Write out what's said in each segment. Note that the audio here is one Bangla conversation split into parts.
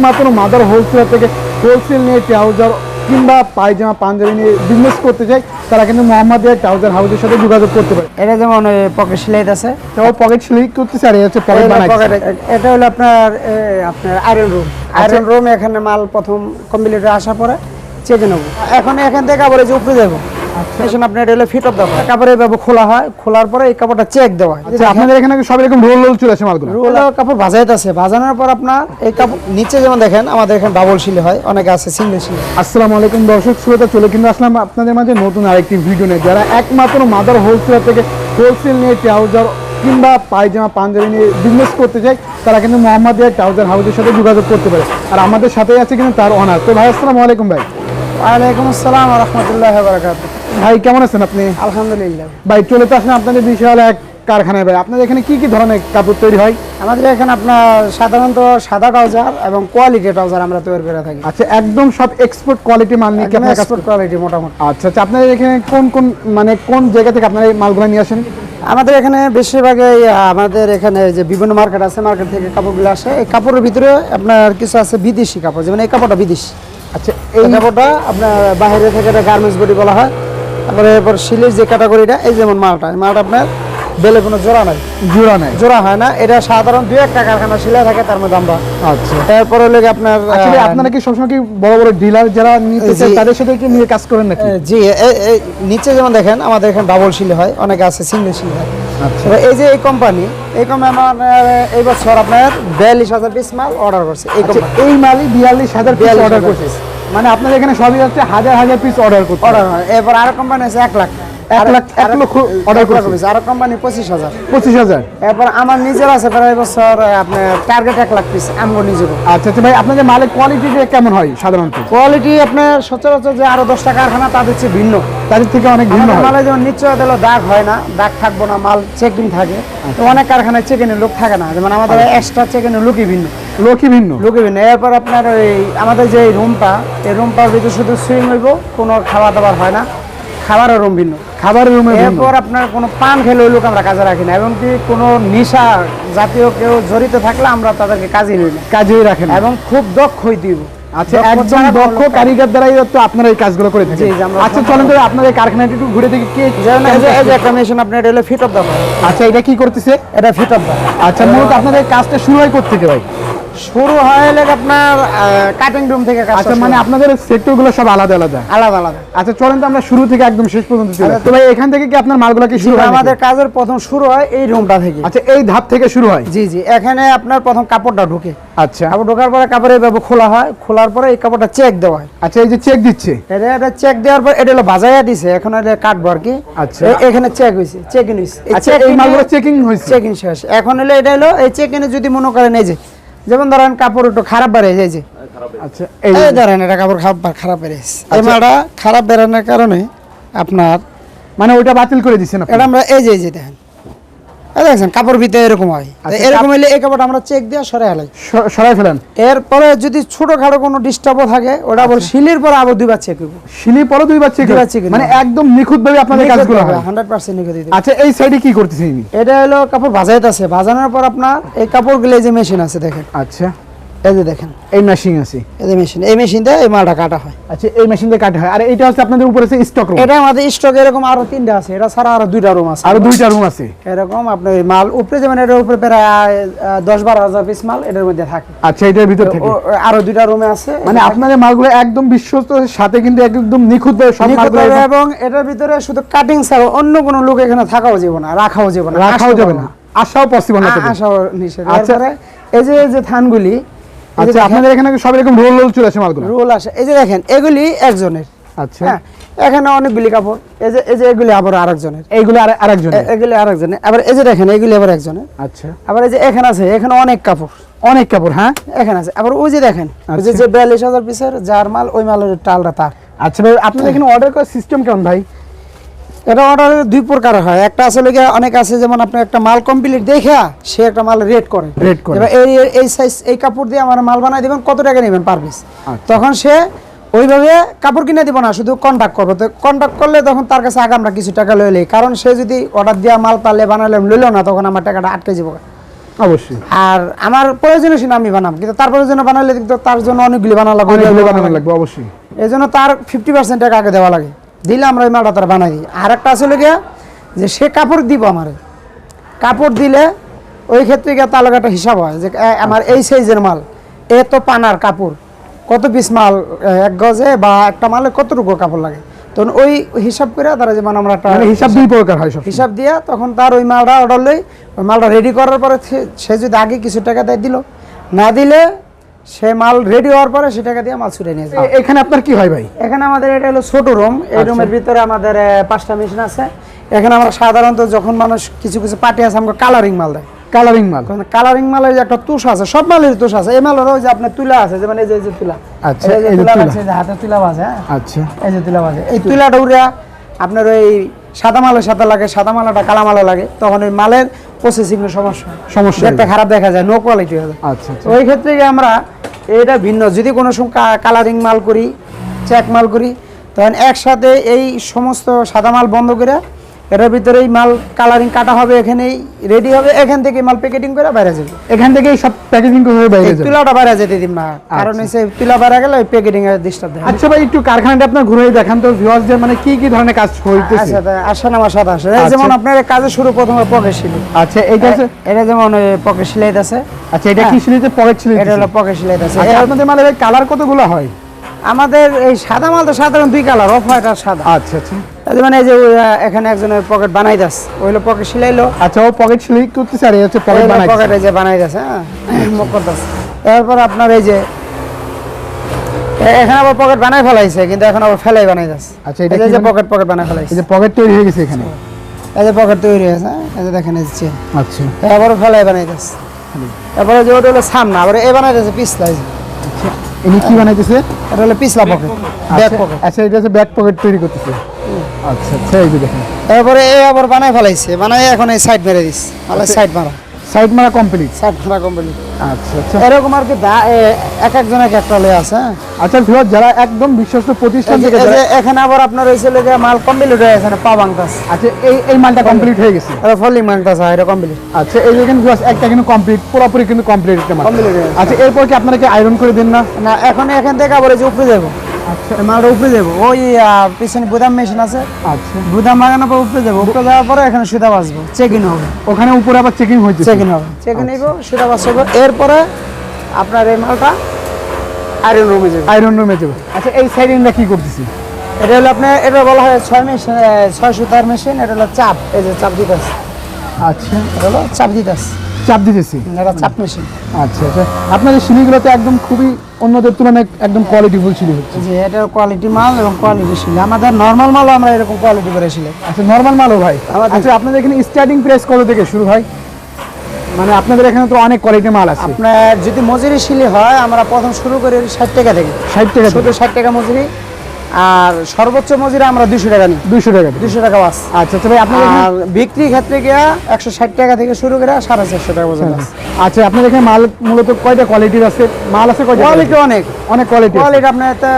একমাত্র মাদার হোলসেলার থেকে হোলসেল নিয়ে ট্রাউজার কিংবা পায়জামা পাঞ্জাবি নিয়ে বিজনেস করতে চাই তারা কিন্তু মোহাম্মদিয়া ট্রাউজার হাউসের সাথে যোগাযোগ করতে পারে। এটা যেমন পকেট সেলাই আছে। তো পকেট সেলাই করতে আর এই হচ্ছে পকেট এটা এটা হলো আপনার আপনার আয়রন রুম আয়রন রুম এখানে মাল প্রথম কম্পিউটার আসার পরে চেকে নেব। এখন এখান থেকে কাপড়ে যে উপরে যাব। এখন আপনার এটা হলো ফিট অফ দেওয়া কাপড়ে এভাবে খোলা হয় খোলার পরে এই কাপড়টা চেক দেওয়া হয়। আচ্ছা আপনাদের এখানে সব এরকম রোল রোল চলে আসে মালগুলো? রোল কাপড় ভাজানোর পর আপনার এই কাপড় নিচে যেমন দেখেন আমাদের এখানে ডাবল সিলে হয় অনেকে আছে সিঙ্গেল সিলে আসসালামু আলাইকুম দর্শক শ্রোতা চলে কিন্তু আসলাম আপনাদের মাঝে নতুন আরেকটি ভিডিও নিয়ে। যারা একমাত্র মাদার হোলসেলার থেকে হোলসেল নিয়ে ট্রাউজার কিংবা পায়জামা পাঞ্জাবি নিয়ে বিজনেস করতে চাই তারা কিন্তু মোহাম্মদিয়া ট্রাউজার হাউসের সাথে যোগাযোগ করতে পারে। আর আমাদের সাথেই আছে কিন্তু তার অনার তো ভাই আসসালামু আলাইকুম ভাই। ওয়ালাইকুম আসসালাম রহমতুল্লাহ বারাকাত ভাই কেমন আছেন আপনি? আলহামদুলিল্লাহ। ভাই চলে তো আসেন আপনাদের বিশাল এক কারখানায় ভাই। আপনাদের এখানে কি কি ধরনের কাপড় তৈরি হয়? আমাদের এখানে আপনার সাধারণত সাদা ট্রাউজার এবং কোয়ালিটি ট্রাউজার আমরা তৈরি করে থাকি। আচ্ছা একদম সব এক্সপোর্ট কোয়ালিটি মাল নিয়ে আপনারা এক্সপোর্ট কোয়ালিটি মোটামুটি। আচ্ছা আচ্ছা আপনাদের এখানে কোন কোন মানে কোন জায়গা থেকে আপনারা এই মালগুলো নিয়ে আসেন? আমাদের এখানে বেশিরভাগই আমাদের এখানে যে বিভিন্ন মার্কেট আছে মার্কেট থেকে কাপড়গুলো আসে। এই কাপড়ের ভিতরে আপনার কিছু আছে বিদেশি কাপড় যেমন এই কাপড়টা বিদেশি। আচ্ছা এই এই কাপড়টা আপনার বাইরে থেকে এটা গার্মেন্টস বডি বলা হয়। তারপরে এরপর শিলের যে ক্যাটাগরিটা এই যেমন মালটা মালটা আপনার বেলে কোনো জোড়া নাই। জোড়া নেয় জোড়া হয় না এটা সাধারণ দুই একটা কারখানা সিলাই থাকে তার মধ্যে আমরা আচ্ছা। তারপরে হলে আপনার আপনারা কি সবসময় কি বড় বড় ডিলার যারা নিতে চায় তাদের সাথে কি নিয়ে কাজ করেন নাকি? জি নিচে যেমন দেখেন আমাদের এখানে ডাবল সিলে হয় অনেকে আছে সিঙ্গেল সিলে হয়। আচ্ছা। এই যে এই কোম্পানি এই কোম্পানি আমার এই বছর আপনার বিয়াল্লিশ হাজার পিস মাল অর্ডার করছে এই আচ্ছা, এই মালই বিয়াল্লিশ হাজার পিস অর্ডার করছে। মানে আপনাদের এখানে সবই হচ্ছে হাজার হাজার পিস অর্ডার করতে অর্ডার হয় এবার আরও কোম্পানি আছে এক লাখ। এক লাখ এক লক্ষ অর্ডার করছে। আরও কোম্পানি পঁচিশ হাজার। পঁচিশ হাজার। এরপর আমার নিজের আছে প্রায় বছর আপনার টার্গেট এক লাখ পিস আমগো নিজেরও। আচ্ছা আচ্ছা ভাই আপনাদের মালের কোয়ালিটি কেমন হয় সাধারণত? কোয়ালিটি আপনার সচরাচর যে আরও দশটা কারখানা তাদের চেয়ে ভিন্ন। তাদের থেকে অনেক ভিন্ন হয়। মালে যেমন নিশ্চয় দিল দাগ হয় না দাগ থাকব না মাল চেকিং থাকে। তো অনেক কারখানায় চেকিংয়ের লোক থাকে না যেমন আমাদের এক্সট্রা চেকিংয়ের লোকই ভিন্ন। লোকই ভিন্ন। লোকই ভিন্ন। এরপর আপনার ওই আমাদের যে রুমটা এই রুমটার ভিতরে শুধু সুইং হইব কোনো খাওয়া হয় না। খাবারের রুম ভিন্ন। খাবারের রুমে এরপর আপনার কোনো পান খেলে ওই লোক আমরা কাজে রাখি না। এবং কি কোনো নেশা জাতীয় কেউ জড়িত থাকলে আমরা তাদেরকে কাজে না। কাজেই রাখেন এবং খুব দক্ষ দিব। আচ্ছা কোনো দক্ষ লোক। কারিগর দ্বারাই তো আপনারা এই কাজগুলো করে থাকেন। আচ্ছা চলেন তো আপনাদের কারখানাটি একটু ঘুরে দেখি। কে এই যে- একটা মেশিন আপনার এটা হলো ফিট অফ দা আচ্ছা এটা কি করতেছে? এটা ফিট অফ দা আচ্ছা মূলত আপনাদের কাজটা শুরু হয় থেকে ভাই? শুরু হয় হলে আপনার কাটিং রুম থেকে কাজ আচ্ছা মানে আপনাদের সেক্টরগুলো সব আলাদা আলাদা? আলাদা আলাদা। আচ্ছা চলেন তো আমরা শুরু থেকে একদম শেষ পর্যন্ত চলে তো ভাই এখান থেকে কি আপনার মালগুলো কি শুরু হয় আমাদের কাজের প্রথম শুরু হয় এই রুমটা থেকে। আচ্ছা এই ধাপ থেকে শুরু হয়? জি জি এখানে আপনার প্রথম কাপড়টা ঢুকে। আচ্ছা। কাপড় ঢোকার পরে কাপড় এইভাবে খোলা হয় খোলার পরে এই কাপড়টা চেক দেওয়া হয়। আচ্ছা এই যে চেক দিচ্ছে? এটা এটা চেক দেওয়ার পর এটা হলো বাজাইয়া দিছে এখন এটা কাটবো আর কি। আচ্ছা। এখানে চেক হয়েছে চেক ইন হয়েছে আচ্ছা এই মালগুলো চেকিং হয়েছে চেক ইন শেষ। এখন হলো এটা হলো এই চেক ইনে যদি মনে করেন এই যে যেমন ধরেন কাপড় একটু খারাপ বেড়ে যায় যে। আচ্ছা এই এই ধরেন এটা কাপড় খারাপ খারাপ বেড়েছে এই মালটা খারাপ বেড়ানোর কারণে আপনার মানে ওইটা বাতিল করে দিচ্ছেন না এটা আমরা এই যে এই যে দেখেন। এই দেখছেন কাপড় ভিতরে এরকম হয়। আচ্ছা, এরকম হলে এই কাপড় আমরা চেক দিয়ে সরাই ফেলাই। সরাই ফেলেন? এরপরে যদি ছোটখাটো কোনো ডিস্টার্বও থাকে ওটা আবার শিলির পরে আবার দুইবার চেক করব। শিলির পরে দুইবার চেক দুইবার চেক মানে একদম নিখুঁত ভাবে আপনাদের কাজগুলো হয়। হান্ড্রেড পার্সেন্ট নিখুঁত আচ্ছা এই সাইডে কি করতেছেন এটা হলো কাপড় ভাজাইতেছে ভাজানোর পর আপনার এই কাপড়গুলো যে মেশিন আছে দেখেন। আচ্ছা। এই যে দেখেন এই মেশিন আছে। এই যে মেশিন এই এই মালটা কাটা হয়। আচ্ছা এই মেশিন দিয়ে কাটা হয়। আর এটা হচ্ছে আপনাদের উপরে স্টক রুম এটা আমাদের স্টক এরকম আরও তিনটা আছে। এটা ছাড়া আরও দুইটা রুম আছে। আরও দুইটা রুম আছে। এরকম আপনার এই মাল উপরে যেমন এটার উপরে প্রায় দশ বারো হাজার পিস মাল এটার মধ্যে থাকে। আচ্ছা এটার ভিতর থেকে? আরও দুইটা রুমে আছে। মানে আপনাদের মালগুলো একদম বিশ্বস্ত সাথে কিন্তু একদম নিখুঁত সব মালগুলো এবং এটার ভিতরে শুধু কাটিং ছাড়া অন্য কোনো লোক এখানে থাকাও যাবে না রাখাও যাবে না রাখাও যাবে না। আসাও পসিবল না আসাও নিষেধ। আচ্ছা। এই যে এই যে থানগুলি আচ্ছা আপনাদের এখানে সব এরকম রোল রোল চলে আসে মালগুলো? রোল আসে। এই যে দেখেন এগুলি একজনের। আচ্ছা। হ্যাঁ এখানে অনেকগুলি কাপড়। এই যে এই যে এগুলি আবার আরেকজনের। এইগুলো আর আরেকজন এ- এগুলি আরেকজনের। আবার এই যে দেখেন এগুলি আবার একজনের। আচ্ছা। আবার এই যে এখানে আছে এখানে অনেক কাপড়। অনেক কাপড় হ্যাঁ? এখানে আছে। আবার ওই যে দেখেন ওই যে আচ্ছা। যে বিয়াল্লিশ হাজার পিসের যার মাল ওই মালের টালটা তার। আচ্ছা ভাই আপনাদের এখানে অর্ডার করার সিস্টেম কেমন ভাই? এটা অর্ডারের দুই প্রকার হয়। একটা আসলে গিয়ে অনেক আছে যেমন আপনি একটা মাল কমপ্লিট দেখা সে একটা মাল রেট করে। Rate করে। এই এই সাইজ এই কাপড় দিয়ে আমার মাল বানাই দিবেন কত টাকা নেবেন পার পিস আচ্ছা। তখন সে ওইভাবে কাপড় কিনে দিব না শুধু কন্ট্যাক্ট করব। তো কন্ট্যাক্ট করলে তখন তার কাছে আগে আমরা কিছু টাকা লইলে কারণ সে যদি অর্ডার দেওয়া মাল পারলে বানালে লইলো না তখন আমার টাকাটা আটকে যাব। অবশ্যই। আর আমার প্রয়োজনীয় সিনা আমি বানাম কিন্তু তার প্রয়োজনে বানালে কিন্তু তার জন্য অনেকগুলি বানানো লাগবে বানানো লাগবে অবশ্যই। এই জন্য তার ফিফটি পার্সেন্ট টাকা আগে দেওয়া লাগে। দিলে আমরা ওই মালটা তার বানাই। দিই আর একটা আসলে গিয়া যে সে কাপড় দিব আমার। কাপড় দিলে ওই ক্ষেত্রে গিয়ে তার একটা হিসাব হয় যে এ, আমার এই সাইজের মাল এত পানার কাপড় কত পিস মাল এক গজে বা একটা মালে কতটুকু কাপড় লাগে? তখন ওই হিসাব করে তারা যেমন আমরা একটা মানে হিসাব দুই প্রকার হয় সব হিসাব দিয়া তখন তার ওই মালটা অর্ডার লই ওই মালটা রেডি করার পরে সে যদি আগে কিছু টাকা দেয় দিল। না দিলে সে মাল রেডি হওয়ার পরে সে টাকা দিয়ে মাল ছুটে নিয়ে যায় এখানে আপনার কি হয় ভাই? এখানে আমাদের এটা হলো ছোট রুম এই রুমের ভিতরে আমাদের পাঁচটা মেশিন আছে। এখানে আমরা সাধারণত যখন মানুষ কিছু কিছু পার্টি আছে আমাকে কালারিং মাল দেয়। কালারিং মাল। কালারিং মালের যে একটা তুষ আছে সব মালের তুষ আছে। এই মালেরও ওই যে আপনার তুলা আছে যে এই যে তুলা। আচ্ছা, এই যে তুলা। আছে, যে হাতে তুলা আছে হ্যাঁ? আচ্ছা। এই যে তুলা আছে। এই তুলাটা উড়িয়া আপনার ওই সাদা মালের সাথে লাগে সাদা মালাটা কালা মালে লাগে। তখন ওই মালের প্রসেসিং এর সমস্যা। সমস্যা একটা খারাপ দেখা যায় নো কোয়ালিটি হয়ে যায়। আচ্ছা আচ্ছা। ওই ক্ষেত্রে আমরা এটা ভিন্ন যদি কোনো সময় কালারিং মাল করি চেক মাল করি তখন একসাথে এই সমস্ত সাদা মাল বন্ধ করে এটার ভিতরে মাল কালারিং কাটা হবে এখানেই রেডি হবে এখান থেকে মাল প্যাকেটিং করে বাইরে যাবে। এখান থেকে সব প্যাকেজিং করে বাইরে যাবে। তুলাটা বাইরে যেতে দিন না কারণ হচ্ছে তুলা বাইরে গেলে ওই প্যাকেটিং এর ডিস্টার্ব দেয় আচ্ছা ভাই একটু কারখানাটা আপনার ঘুরে দেখান তো ভিউয়ার্সদের মানে কি কি ধরনের কাজ হইতেছে আচ্ছা আসেন আমার সাথে আসেন। এই আচ্ছা। যেমন আপনার এই কাজের শুরু প্রথমে পকেট সিলি আচ্ছা এইটা আছে এটা যেমন পকেট সিলাইত আছে। আচ্ছা এটা কি সিলিতে পকেট সিলি এটা হলো পকেট সিলাইত আছে। আচ্ছা আপনাদের মানে ভাই কালার কতগুলো হয়? আমাদের এই সাদা মাল তো সাধারণ দুই কালার অফ হোয়াইট আর সাদা। আচ্ছা আচ্ছা। মানে এই যে এখানে একজনের পকেট বানাই দাস ওইলো পকেট সিলাইলো। আচ্ছা ও পকেট সিলি করতেছে আর হচ্ছে পকেট বানাই পকেটে যে বানাই দাস হ্যাঁ মুখ করতেছে। এরপর আপনার এই যে এখানে আবার পকেট বানাই ফেলাইছে কিন্তু এখন আবার ফেলাই বানাই দাস আচ্ছা, এটা যে- কি যে মানে? পকেট পকেট বানাই ফেলাইছে। এই যে পকেট তৈরি হয়ে গেছে এখানে। এই যে পকেট তৈরি হয়েছে হ্যাঁ? এই যে দেখেন এই যে আচ্ছা। এবারও ফেলাই বানাই দাস তারপরে যে ওটা হলো সামনা আবার এ বানাই আচ্ছা। ইনি কি বানাইতেছে? এটা হলো পিছলা পকেট ব্যাক পকেট আচ্ছা এটা হচ্ছে ব্যাক পকেট তৈরি করতেছে। আচ্ছা আচ্ছা এই যে দেখেন। তারপরে এ আবার বানাই ফেলাইছে। বানাই এখন এই সাইড মেরে দিস তাহলে। সাইড মারা। সাইড মারা কমপ্লিট? সাইড মারা কোম্পানি আচ্ছা আচ্ছা। এরকম আর কি এক একজন এক একটা লয়ে আছে হ্যাঁ? আচ্ছা ভিউয়ার যারা একদম বিশ্বস্ত প্রতিষ্ঠান থেকে যে এখানে আবার আপনার লেগে মাল কমপ্লিট হয়ে এখানে পা বাংতাস আচ্ছা এই এই মালটা কমপ্লিট হয়ে গেছে? এটা ফলিং হয় এটা কমপ্লিট। আচ্ছা এই ভিউয়ার্স একটা কিন্তু কমপ্লিট পুরোপুরি কিন্তু কমপ্লিট একটা মাল। গেছে। আচ্ছা এরপর কি আপনারা কি আয়রন করে দেন না? না এখন এখান থেকে আবার এই যে উপরে যাব। আচ্ছা। মালটা উপরে যাব। ওই পিছনে বুদাম মেশিন আছে। আচ্ছা। বুদাম লাগানোর পর উপরে যাব। উপরে যাওয়ার পরে এখানে সুতা বাঁচবো। চেক হবে। ওখানে উপরে আবার চেকিং হইতেছে। চেক হবে। চেক ইন হইব সুতা বাঁচবো। এরপরে আপনার এই মালটা আয়রন রুমে যাবে। আয়রন রুমে যাবে। আচ্ছা এই সাইডিংটা কি করতেছি? এটা হলো আপনার এটা বলা হয় ছয় মেশিন ছয় সুতার মেশিন এটা হলো চাপ। এই যে চাপ দিতে আছে। আচ্ছা। এটা হলো চাপ দিতে আছে। চাপ দিতেছি? এটা চাপ মেশিন। আচ্ছা আচ্ছা। আপনাদের সিলিগুলোতে একদম খুবই অন্যদের তুলনায় একদম কোয়ালিটিফুল সিলি হচ্ছে। যে এটা কোয়ালিটি মাল এবং কোয়ালিটি শিল। আমাদের নর্মাল মালও আমরা এরকম কোয়ালিটি করে শিলে। আচ্ছা নর্মাল মালও ভাই? আচ্ছা আপনাদের এখানে স্টার্টিং প্রাইস কত থেকে শুরু হয়? মানে আপনাদের এখানে তো অনেক কোয়ালিটির মাল আছে। আপনার যদি মজুরি শিলি হয় আমরা প্রথম শুরু করি ষাট টাকা থেকে। ষাট টাকা শুধু ষাট টাকা মজুরি। আর সর্বোচ্চ মজুরি আমরা দুশো টাকা নিই। দুইশো টাকা। দুশো টাকা বাস। আচ্ছা ভাই আপনাদের আর বিক্রি ক্ষেত্রে গিয়া একশো ষাট টাকা থেকে শুরু করে সাড়ে চারশো টাকা পর্যন্ত। আচ্ছা আপনাদের এখানে মাল মূলত কয়টা কোয়ালিটির আছে? মাল আছে কয়টা কোয়ালিটি অনেক। অনেক কোয়ালিটি কোয়ালিটি আপনার একটা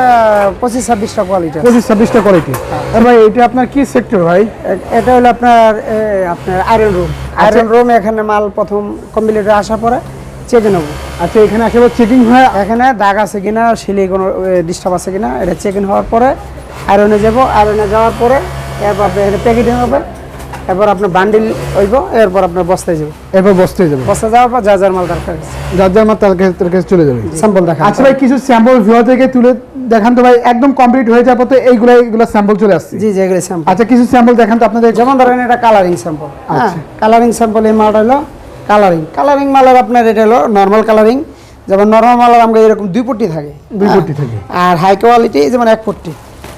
পঁচিশ ছাব্বিশটা কোয়ালিটি পঁচিশ ছাব্বিশটা কোয়ালিটি ভাই এটা আপনার কি সেক্টর ভাই? এটা হলো আপনার আপনার আয়রন রুম আয়রন রুম এখানে মাল প্রথম কম্পিউটারে আসার পরে চেকে নেব। আচ্ছা এখানে আসলে চেকিং হয়? এখানে দাগ আছে কিনা সিলি কোনো ডিস্টার্ব আছে কিনা এটা চেকিং হওয়ার পরে আয়রনে যাব। আয়রনে যাওয়ার পরে এরপর আপনার প্যাকেটিং হবে। এরপর আপনার বান্ডিল হইব এরপর আপনার বস্তায় যাব। এরপর বসতে যাবে। বস্তা যাওয়ার পর যা যার মাল দরকার যার যার মাল তার কাছে কাছে চলে যাবে। স্যাম্পল দেখা আচ্ছা ভাই কিছু স্যাম্পল ভিউ থেকে তুলে দেখান তো ভাই একদম কমপ্লিট হয়ে যাওয়ার পর তো এইগুলো এইগুলো স্যাম্পল চলে আসছে। জি জি এগুলো স্যাম্পল আচ্ছা কিছু স্যাম্পল দেখান তো আপনাদের যেমন ধরেন এটা কালারিং স্যাম্পল আচ্ছা। কালারিং স্যাম্পল এই মালটা হলো কালারিং কালারিং মালের আপনার এটা হলো নর্মাল কালারিং যেমন নর্মাল মালের আমরা এরকম দুই পট্টি থাকে। দুই। পট্টি থাকে। আর হাই কোয়ালিটি যেমন এক পট্টি।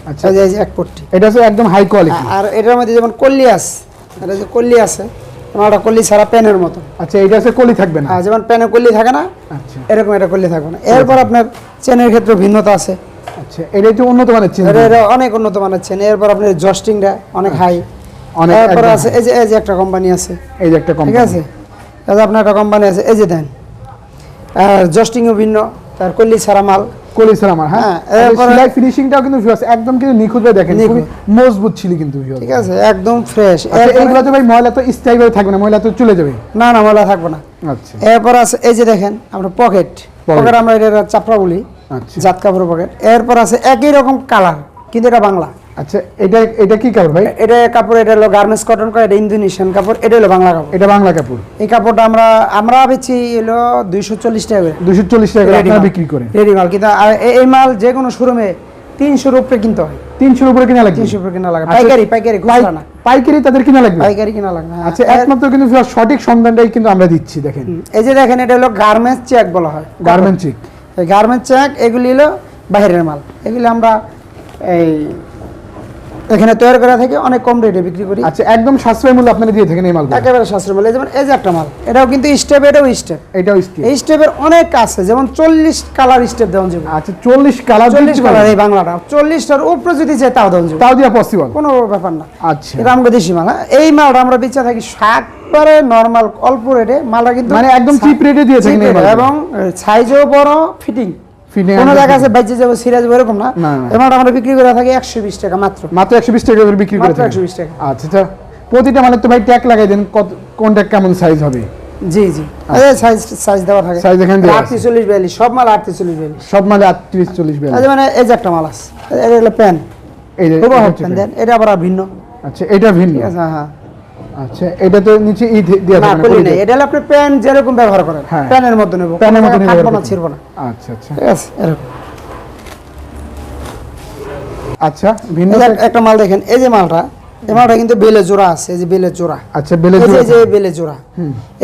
আচ্ছা। এই যে- এক পট্টি। এটা হচ্ছে একদম হাই কোয়ালিটি আর এটার মধ্যে যেমন কল্লি আছে এটা যে কল্লি আছে একটা কল্লি ছাড়া পেনের মতো। আচ্ছা এটা হচ্ছে কলি থাকবে না? যেমন পেনে কল্লি থাকে না আচ্ছা। এরকম এটা কল্লি থাকবে না। এরপর আপনার চেনের ক্ষেত্রে ভিন্নতা আছে। আচ্ছা এটা একটু উন্নত মানের চেন এটা এটা অনেক উন্নত মানের চেন। এরপর আপনার জস্টিংটা অনেক হাই অনেক এরপর আছে এই যে এই যে একটা কোম্পানি আছে। এই যে একটা কোম্পানি ঠিক আছে? তাহলে আপনার একটা কোম্পানি আছে এই যে দেন। আর জস্টিংও ভিন্ন তার কল্লি কলি স্যার আমার হ্যাঁ? হ্যাঁ, সেলাই ফিনিশিংটাও কিন্তু viewers একদম কিন্তু দেখেন খুবই মজবুত ছিল কিন্তু। ঠিক আছে একদম ফ্রেশ আচ্ছা এইগুলো তো ভাই ময়লা তো স্থায়ী ভাবে থাকবে না ময়লা তো চলে যাবে। না না ময়লা থাকবে না। আচ্ছা। এরপর আছে এই যে দেখেন আমরা পকেট পকেট আমরা এটা চাপড়া বলি আচ্ছা। জাত কাপড় পকেট এরপর আছে একই রকম কালার কিন্তু এটা বাংলা। আচ্ছা এটা এটা কি কাপড় ভাই? এটা কাপড় এটা হলো গার্মেন্টস কটন কয় এটা ইন্দোনেশিয়ান কাপড় এটা হলো বাংলা কাপড়। এটা বাংলা কাপড়। এই কাপড়টা আমরা আমরা বেচি হলো দুইশো চল্লিশ টাকা করে। দুশো চল্লিশ টাকা করে আপনারা বিক্রি করেন। রেডি মাল কিন্তু এই মাল যে কোনো শোরুমে তিনশোর উপরে কিনতে হয়। তিনশোর উপরে কিনা লাগবে? তিনশো উপরে কিনা লাগে আচ্ছা, পাইকারি পাইকারি না। পাইকারি তাদের কিনা লাগবে? পাইকারি কিনা লাগে হ্যাঁ। আচ্ছা একমাত্র কিন্তু সঠিক সন্ধানটাই কিন্তু আমরা দিচ্ছি দেখেন। এই যে দেখেন এটা হলো গার্মেন্টস চেক বলা হয়। গার্মেন্ট চিক গার্মেন্টস চেক এগুলি হলো বাইরের মাল। এগুলি আমরা এই এখানে তৈরি করা থেকে অনেক কম রেটে বিক্রি করি। আচ্ছা একদম সাশ্রয় মূল্য আপনারা দিয়ে থাকেন এই মালগুলো? একেবারে সাশ্রয় মাল এই যেমন এই যে একটা মাল এটাও কিন্তু স্টেপ এটাও স্টেপ এটাও স্টিল এই স্টেপের অনেক আছে যেমন চল্লিশ কালার স্টেপ দেওয়া যাবে। আচ্ছা চল্লিশ কালার চল্লিশ কালার এই বাংলাটা। চল্লিশটার উপরে যদি চাই তাও দেওয়া যাবে। তাও দেওয়া পসিবল কোনো ব্যাপার না। আচ্ছা। এটা আমাকে দেশি মাল হ্যাঁ? এই মালটা আমরা বেচা থাকি একবারে নর্মাল অল্প রেটে মালটা কিন্তু মানে একদম চিপ রেটে দিয়ে থাকেন এই rate এবং সাইজও বড় ফিটিং কোনো জায়গা আছে fitting। যাব সিরিয়াস এরকম না? না, না। এই মালটা আমরা বিক্রি করে থাকি একশো বিশ টাকা মাত্র। মাত্র একশো বিশ টাকা করে বিক্রি করে মাত্র থাকেন 120 টাকা। আচ্ছা আচ্ছা প্রতিটা মানে তো ভাই ট্যাগ লাগাই দেন কত কোনটা কেমন সাইজ হবে? জি জি। সাইজ সাইজ দেওয়া থাকে। Size এখানে দেওয়া সব মাল আটত্রিশ চল্লিশ বিয়াল্লিশ। সব মানে আটত্রিশ চল্লিশ বেলা মানে এই যে একটা মাল আছে এটা হলো প্যান এই যে এটা আবার ভিন্ন। আচ্ছা এটা ভিন্ন। হ্যাঁ। আচ্ছা এটা তো নিচে ই দিয়ে না কলি পলি এটা আপনি প্যান যেরকম ব্যবহার করেন। হ্যাঁ। প্যানের মতো নেব। প্যানের মতো কোনো নিয়ে কাটবো ব্যবহার না করতে। না। আচ্ছা আচ্ছা। ঠিক আছে এরকম। আচ্ছা ভিন্ন একটা মাল দেখেন এই যে মালটা এই মালটা কিন্তু বেলে জোড়া আছে এই যে বেলে জোড়া। আচ্ছা বেলে জোড়া এই যে বেলে জোড়া।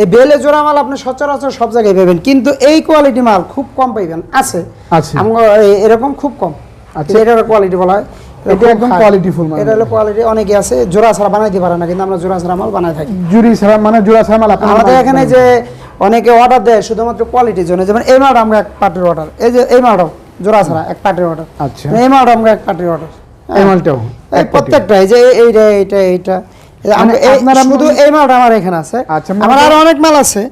এই বেলে জোড়া মাল আপনি সচরাচর সব জায়গায় পাবেন কিন্তু এই কোয়ালিটি মাল খুব কম পাইবেন আছে। আমার এরকম খুব কম। আচ্ছা। আচ্ছা কোয়ালিটি বলা হয়। এটা একদম qualityful মাল। এটা হলো কোয়ালিটি অনেকে আছে জোড়া ছাড়া বানাইতে পারে না কিন্তু আমরা জোড়া ছাড়া মাল বানাই থাকি। জুড়ি ছাড়া মানে জোড়া ছাড়া মাল আমাদের এখানে যে অনেকে অর্ডার দেয় শুধুমাত্র কোয়ালিটির জন্য যেমন এই মালটা আমরা এক পার্টির অর্ডার এই যে এই মালটাও জোড়া ছাড়া এক পার্টির অর্ডার আচ্ছা। এই মালটা আমরা এক পার্টির অর্ডার এই মালটাও এই প্রত্যেকটা এই যে এইটা এইটা এইটা। এই যে আমরা- এই- আপনারা শুধু এই মালটা আমার এখানে আছে। আচ্ছা, আমার আরও অনেক মাল আছে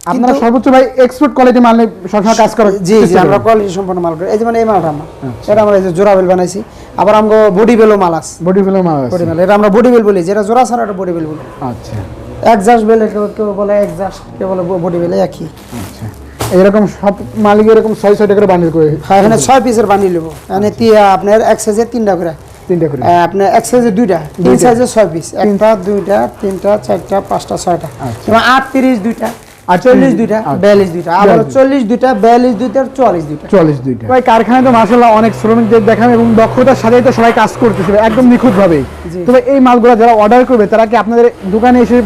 আপনারা সর্বোচ্চ ভাই এক্সপোর্ট কোয়ালিটি মাল সবসময় কাজ করেন জি জি আমরা কোয়ালিটি সম্পন্ন মাল করি। এই যেমন এই মালটা আমার। আচ্ছা। এটা আমরা এই যে জোড়া বেল বানাইছি। আবার আমরা বডি বেলও মাল আছে। বডি ফিল্ম মাল আছে। বডি বেল এটা আমরা বডি বেল বলি যেটা জোড়া ছাড়া এটা বডি বেল বলি। আচ্ছা। একজাস্ট বেল কেউ বলে একজাস্ট কেউ বলে বডি বেল একই। আচ্ছা। এরকম সব মালিক এরকম ছয় ছয়টা করে বান্ডিল করে হ্যাঁ এখানে ছয় পিসের বানিয়ে নেব। মানে আপনার এক সাইজে তিনটা করে। তিনটা করে। আপনার এক সাইজে দুইটা তিন। সাইজে ছয় পিস একটা দুইটা তিনটা চারটা পাঁচটা ছয়টা। আচ্ছা। এবং আটত্রিশ দুইটা। দুইটা দুইটা। আবার দুইটা দুইটা দুইটা। দুইটা। ভাই কারখানায় তো মাসাল্লাহ অনেক শ্রমিকদের দেখান এবং দক্ষতার সাথেই তো সবাই কাজ একদম। তবে এই মালগুলো যারা অর্ডার করবে তারা কি আপনাদের দোকানে এসে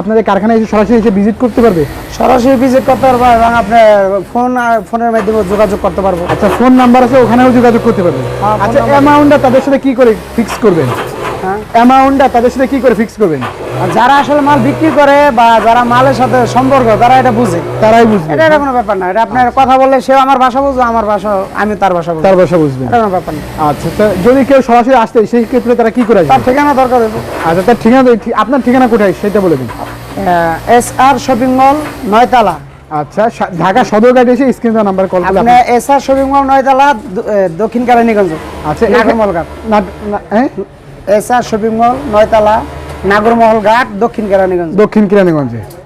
আপনাদের কারখানায় এসে সরাসরি এসে ভিজিট করতে পারবে? সরাসরি ভিজিট করতে পারব এবং আপনার ফোন ফোনের মাধ্যমে যোগাযোগ করতে পারব। আচ্ছা ফোন নাম্বার আছে ওখানেও যোগাযোগ করতে পারবে। হ্যাঁ, আচ্ছা অ্যামাউন্টটা তাদের সাথে কি করে ফিক্স করবেন? অ্যামাউন্টটা তাদের সাথে কি করে ফিক্স করবেন? আর যারা আসলে মাল বিক্রি করে বা যারা মালের সাথে সম্পর্ক তারা এটা বুঝে। তারাই বুঝবে। এটা এটা কোনো ব্যাপার না। এটা আপনার কথা বললে সেও আমার ভাষা বুঝবে আমার ভাষা আমি তার ভাষা বুঝব। তার ভাষা বুঝবেন এটা কোনো ব্যাপার না। আচ্ছা তা যদি কেউ সরাসরি আসতে সেই ক্ষেত্রে তারা কি করে তার ঠিকানা দরকার দেবো আচ্ছা তার ঠিকানা আপনার ঠিকানা কোথায় সেটা বলে দিন। এস আর শপিং মল নয়তলা। আচ্ছা ঢাকা সদরঘাট এসে স্ক্রিন নাম্বার কল করলে আপনি এস আর শপিং মল নয়তলা দক্ষিণ কারানীগঞ্জ আচ্ছা না- হ্যাঁ? এস আর শপিং মল নয়তলা নাগরমহল ঘাট দক্ষিণ কেরানীগঞ্জ। দক্ষিণ কিরানীগঞ্জে।